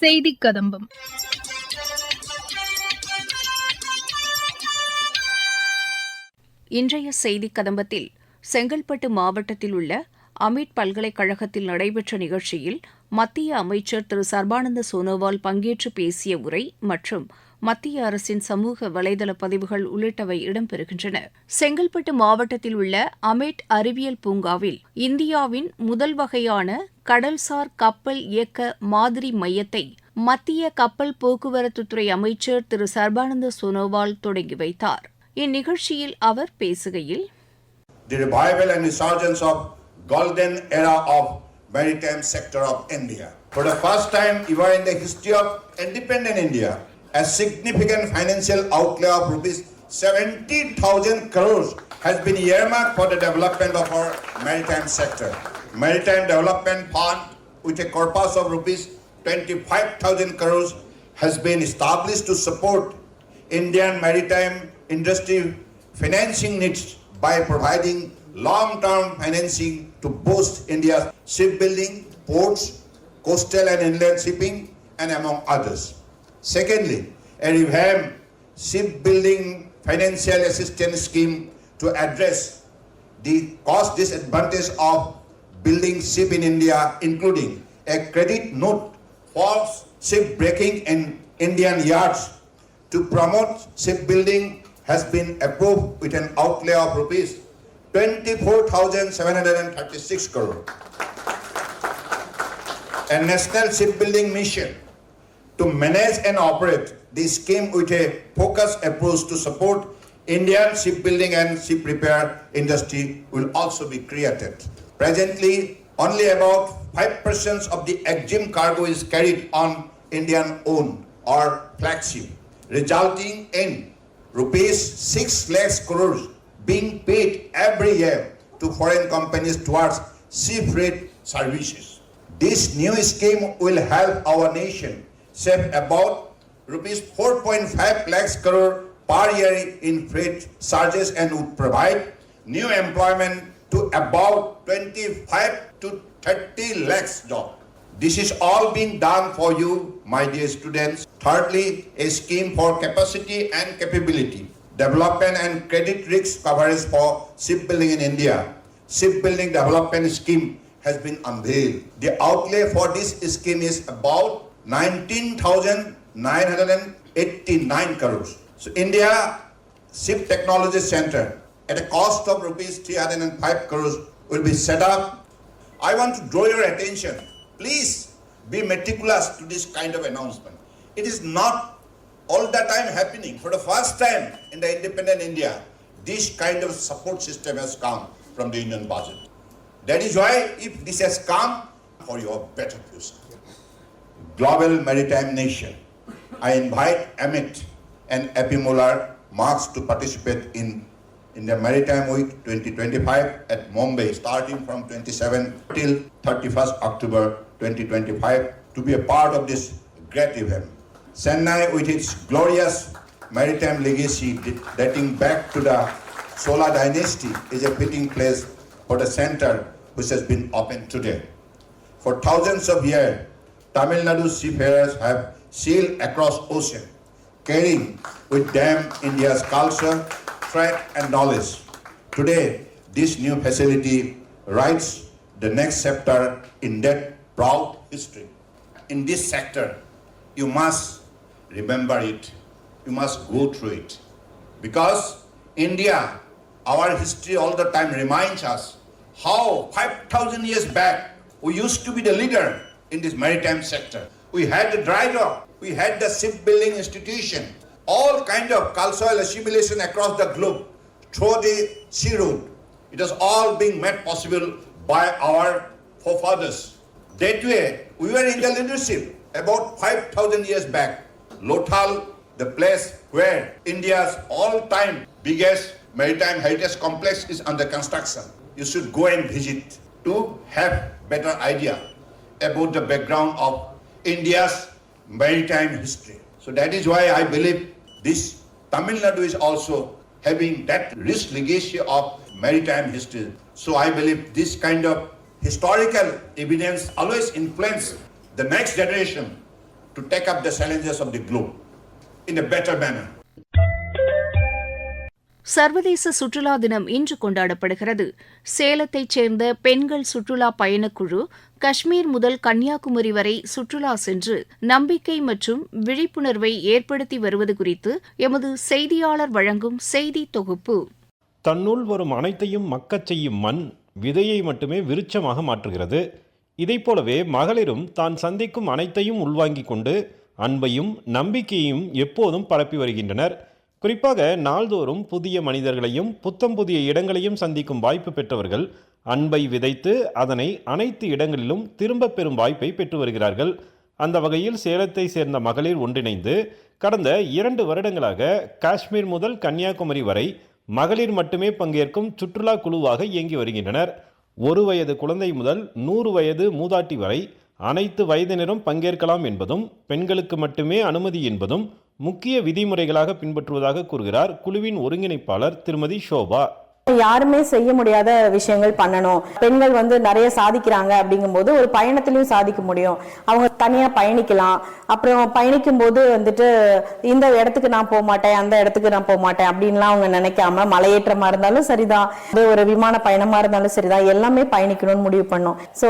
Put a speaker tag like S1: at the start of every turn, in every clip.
S1: செய்தி கதம்பம் இன்றைய செய்தி கதம்பத்தில் செங்கல்பட்டு மாவட்டத்தில் உள்ள அமீட் பல்கலைக்கழகத்தில் நடைபெற்ற நிகழ்ச்சியில் மத்திய அமைச்சர் திரு சர்பானந்த சோனோவால் பங்கேற்று பேசிய உரை மற்றும் மத்திய அரசின் சமூக வலைதள பதிவுகள் உள்ளிட்டவை இடம்பெறுகின்றன செங்கல்பட்டு மாவட்டத்தில் உள்ள அமேட் அறிவியல் பூங்காவில் இந்தியாவின் முதல் வகையான கடல்சார் கப்பல் இயக்க மாதிரி மையத்தை மத்திய கப்பல் போக்குவரத்துத்துறை அமைச்சர் திரு சர்பானந்த சோனோவால் தொடங்கி வைத்தார் இந்நிகழ்ச்சியில் அவர் பேசுகையில்
S2: The revival and resurgence of golden era of maritime sector of India. For the first time ever in the history of independent India, a significant financial outlay of rupees 70,000 crores has been earmarked for the development of our maritime sector. Maritime Development Fund with a corpus of rupees 25,000 crores has been established to support Indian maritime industry financing needs by providing long-term financing to boost India's shipbuilding, ports, coastal and inland shipping, and among others. Secondly, a revamped shipbuilding financial assistance scheme to address the cost disadvantage of building ship in India, including a credit note for ship breaking in Indian yards to promote shipbuilding has been approved with an outlay of rupees 24,736 crore. A national shipbuilding mission to manage and operate this scheme with a focused approach to support Indian shipbuilding and ship repair industry will also be created. Presently, only about 5% of the EXIM cargo is carried on Indian owned or flagship, resulting in rupees 6 lakhs crores being paid every year to foreign companies towards sea freight services. This new scheme will help our nation save about rupees 4.5 lakhs crore per year in freight charges and would provide new employment to about 25 to 30 lakhs job. This is all being done for you, my dear students. Thirdly, a scheme for capacity and capability, development and credit risk coverage for shipbuilding in India. Shipbuilding development scheme has been unveiled. The outlay for this scheme is about 19,989 crores. So India Ship Technology Center at a cost of rupees 305 crores will be set up. I want to draw your attention. Please be meticulous to this kind of announcement. It is not all the time happening. For the first time in the independent India, this kind of support system has come from the Indian budget. That is why, if this has come for your better future, global maritime nation, I invite Amit and Epimolar Marks Marx to participate in in the Maritime Week 2025 at Mumbai starting from 27 till 31st October 2025 to be a part of this great event. Chennai with its glorious maritime legacy dating back to the Solar dynasty is a fitting place for the center which has been opened today. For thousands of years, Tamil Nadu seafarers have sailed across ocean, carrying with them India's culture strength and knowledge. Today, this new facility writes the next chapter in that proud history. In this sector, you must remember it. You must go through it. Because India, our history all the time reminds us how 5,000 years back we used to be the leader in this maritime sector. We had the dry dock, we had the shipbuilding institution, all kind of cultural assimilation across the globe through the sea route. It all being made possible by our forefathers. That way, we were in the leadership about 5,000 years back. Lothal, the place where India's all-time biggest maritime heritage complex is under construction. You should go and visit to have better idea about the background of India's maritime history. So that is why I believe this Tamil Nadu is also having that rich legacy of maritime history. So I believe this kind of historical evidence always influence the next generation to take up the challenges of the globe in a better manner.
S1: சர்வதேச சுற்றுலா தினம் இன்று கொண்டாடப்படுகிறது சேலத்தைச் சேர்ந்த பெண்கள் சுற்றுலா பயணக்குழு காஷ்மீர் முதல் கன்னியாகுமரி வரை சுற்றுலா சென்று நம்பிக்கை மற்றும் விழிப்புணர்வை ஏற்படுத்தி வருவது குறித்து எமது செய்தியாளர் வழங்கும் செய்தி தொகுப்பு
S3: தன்னுள் வரும் அனைத்தையும் மக்கச் செய்யும் மண் விதையை மட்டுமே விருட்சமாக மாற்றுகிறது போலவே மகளிரும் தான் சந்திக்கும் அனைத்தையும் உள்வாங்கிக் கொண்டு அன்பையும் நம்பிக்கையையும் எப்போதும் பரப்பி வருகின்றனர் குறிப்பாக நாள்தோறும் புதிய மனிதர்களையும் புத்தம் புதிய இடங்களையும் சந்திக்கும் வாய்ப்பு பெற்றவர்கள் அன்பை விதைத்து அதனை அனைத்து இடங்களிலும் திரும்ப பெறும் வாய்ப்பை பெற்று வருகிறார்கள் அந்த வகையில் சேலத்தை சேர்ந்த மகளிர் ஒன்றிணைந்து கடந்த இரண்டு வருடங்களாக காஷ்மீர் முதல் கன்னியாகுமரி வரை மகளிர் மட்டுமே பங்கேற்கும் சுற்றுலா குழுவாக இயங்கி வருகின்றனர் ஒரு வயது குழந்தை முதல் நூறு வயது மூதாட்டி வரை அனைத்து வயதினரும் பங்கேற்கலாம் என்பதும் பெண்களுக்கு மட்டுமே அனுமதி என்பதும் முக்கிய விதிமுறைகளாக பின்பற்றுவதாக கூறுகிறார் குழுவின் ஒருங்கிணைப்பாளர் திருமதி ஷோபா
S4: யாருமே செய்ய முடியாத விஷயங்கள் பண்ணணும் பெண்கள் வந்து நிறைய சாதிக்கிறாங்க அப்படிங்கும்போது ஒரு பயணத்திலையும் சாதிக்க முடியும் அவங்க தனியாக பயணிக்கலாம் அப்புறம் பயணிக்கும் போது வந்துட்டு இந்த இடத்துக்கு நான் போக மாட்டேன் அந்த இடத்துக்கு நான் போக மாட்டேன் அப்படின்லாம் அவங்க நினைக்காம மலையேற்றமாக இருந்தாலும் சரிதான் ஒரு விமான பயணமாக இருந்தாலும் சரிதான் எல்லாமே பயணிக்கணும்னு முடிவு பண்ணோம் ஸோ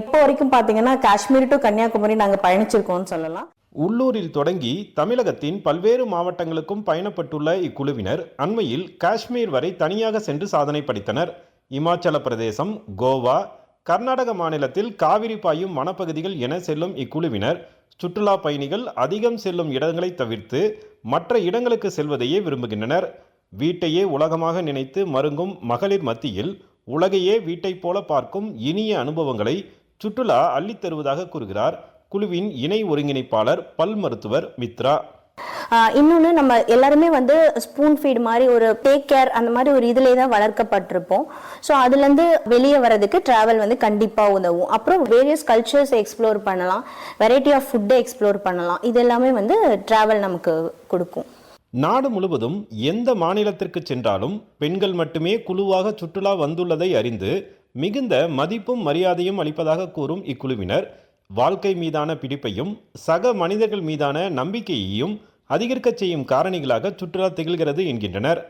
S4: இப்போ வரைக்கும் பார்த்தீங்கன்னா காஷ்மீர் டு கன்னியாகுமரி நாங்கள் பயணிச்சிருக்கோம்னு சொல்லலாம்
S3: உள்ளூரில் தொடங்கி தமிழகத்தின் பல்வேறு மாவட்டங்களுக்கும் பயணப்பட்டுள்ள இக்குழுவினர் அண்மையில் காஷ்மீர் வரை தனியாக சென்று சாதனை படைத்தனர் இமாச்சல பிரதேசம் கோவா கர்நாடக மாநிலத்தில் காவிரி பாயும் வனப்பகுதிகள் என செல்லும் இக்குழுவினர் சுற்றுலா பயணிகள் அதிகம் செல்லும் இடங்களை தவிர்த்து மற்ற இடங்களுக்கு செல்வதையே விரும்புகின்றனர் வீட்டையே உலகமாக நினைத்து மருங்கும் மகளிர் மத்தியில் உலகையே வீட்டைப் போல பார்க்கும் இனிய அனுபவங்களை சுற்றுலா அள்ளித்தருவதாக கூறுகிறார் குழுவின் இணை ஒருங்கிணைப்பாளர் பல் மருத்துவர் மித்ரா
S5: இன்னொன்று நம்ம எல்லாருமே வந்து ஸ்பூன் ஃபீட் மாதிரி ஒரு டேக் கேர் அந்த மாதிரி ஒரு இதிலே தான் வளர்க்கப்பட்டிருப்போம் ஸோ அதுலேருந்து வெளியே வரதுக்கு ட்ராவல் வந்து கண்டிப்பாக உதவும் அப்புறம் வேரியஸ் கல்ச்சர்ஸ் எக்ஸ்ப்ளோர் பண்ணலாம் வெரைட்டி ஆஃப் ஃபுட்டை எக்ஸ்ப்ளோர் பண்ணலாம் இது எல்லாமே வந்து ட்ராவல் நமக்கு கொடுக்கும்
S3: நாடு முழுவதும் எந்த மாநிலத்திற்கு சென்றாலும் பெண்கள் மட்டுமே குழுவாக சுற்றுலா வந்துள்ளதை அறிந்து மிகுந்த மதிப்பும் மரியாதையும் அளிப்பதாக கூறும் இக்குழுவினர் வாழ்க்கை மீதான பிடிப்பையும் சக மனிதர்கள் மீதான நம்பிக்கையையும் அதிகரிக்கச் செய்யும் காரணிகளாக சுற்றுலா திகழ்கிறது என்கின்றனர்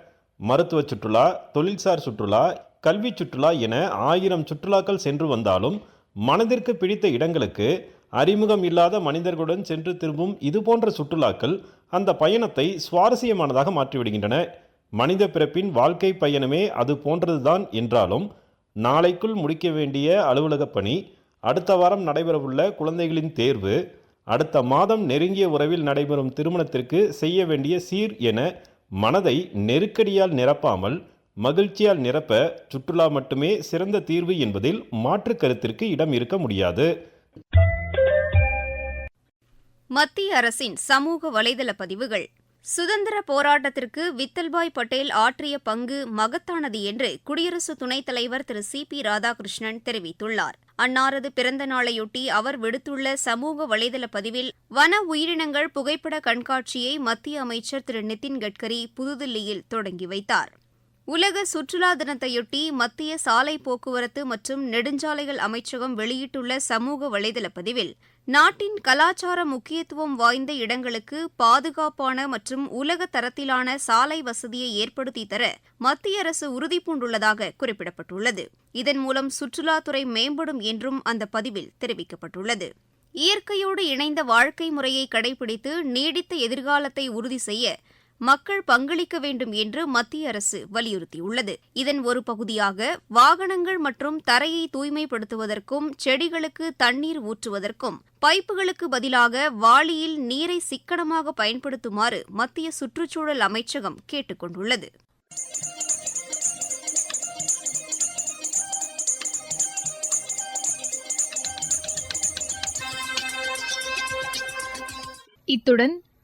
S3: மருத்துவ சுற்றுலா தொழில்சார் சுற்றுலா கல்வி சுற்றுலா என ஆயிரம் சுற்றுலாக்கள் சென்று வந்தாலும் மனதிற்கு பிடித்த இடங்களுக்கு அறிமுகம் இல்லாத மனிதர்களுடன் சென்று திரும்பும் இதுபோன்ற சுற்றுலாக்கள் அந்த பயணத்தை சுவாரஸ்யமானதாக மாற்றிவிடுகின்றன மனித பிறப்பின் வாழ்க்கை பயணமே அது போன்றதுதான் என்றாலும் நாளைக்குள் முடிக்க வேண்டிய அலுவலகப் பணி அடுத்த வாரம் நடைபெறவுள்ள குழந்தைகளின் தேர்வு அடுத்த மாதம் நெருங்கிய உறவில் நடைபெறும் திருமணத்திற்கு செய்ய வேண்டிய சீர் என மனதை நெருக்கடியால் நிரப்பாமல் மகிழ்ச்சியால் நிரப்ப சுற்றுலா மட்டுமே சிறந்த தீர்வு என்பதில் மாற்று கருத்திற்கு இடம் இருக்க முடியாது
S1: மத்திய அரசின் சமூக வலைதள பதிவுகள் சுதந்திர போராட்டத்திற்கு வித்தல்பாய் பட்டேல் ஆற்றிய பங்கு மகத்தானது என்று குடியரசு துணைத் தலைவர் திரு சி பி ராதாகிருஷ்ணன் தெரிவித்துள்ளார் அன்னாரது பிறந்த நாளையொட்டி அவர் விடுத்துள்ள சமூக வலைதள பதிவில் வன உயிரினங்கள் புகைப்பட கண்காட்சியை மத்திய அமைச்சர் திரு நிதின் கட்கரி புதுதில்லியில் தொடங்கி வைத்தாா் உலக சுற்றுலா தினத்தையொட்டி மத்திய சாலை போக்குவரத்து மற்றும் நெடுஞ்சாலைகள் அமைச்சகம் வெளியிட்டுள்ள சமூக வலைதள பதிவில் நாட்டின் கலாச்சார முக்கியத்துவம் வாய்ந்த இடங்களுக்கு பாதுகாப்பான மற்றும் உலக தரத்திலான சாலை வசதியை ஏற்படுத்தி தர மத்திய அரசு உறுதிபூண்டுள்ளதாக குறிப்பிடப்பட்டுள்ளது இதன் மூலம் சுற்றுலாத்துறை மேம்படும் என்றும் அந்த பதிவில் தெரிவிக்கப்பட்டுள்ளது இயற்கையோடு இணைந்த வாழ்க்கை முறையை கடைபிடித்து நீடித்த எதிர்காலத்தை உறுதி செய்ய மக்கள் பங்களிக்க வேண்டும் என்று மத்திய அரசு வலியுறுத்தியுள்ளது இதன் ஒரு பகுதியாக வாகனங்கள் மற்றும் தரையை தூய்மைப்படுத்துவதற்கும் செடிகளுக்கு தண்ணீர் ஊற்றுவதற்கும் பைப்புகளுக்கு பதிலாக வாளியில் நீரை சிக்கனமாக பயன்படுத்துமாறு மத்திய சுற்றுச்சூழல் அமைச்சகம் கேட்டுக் கொண்டுள்ளது இத்துடன்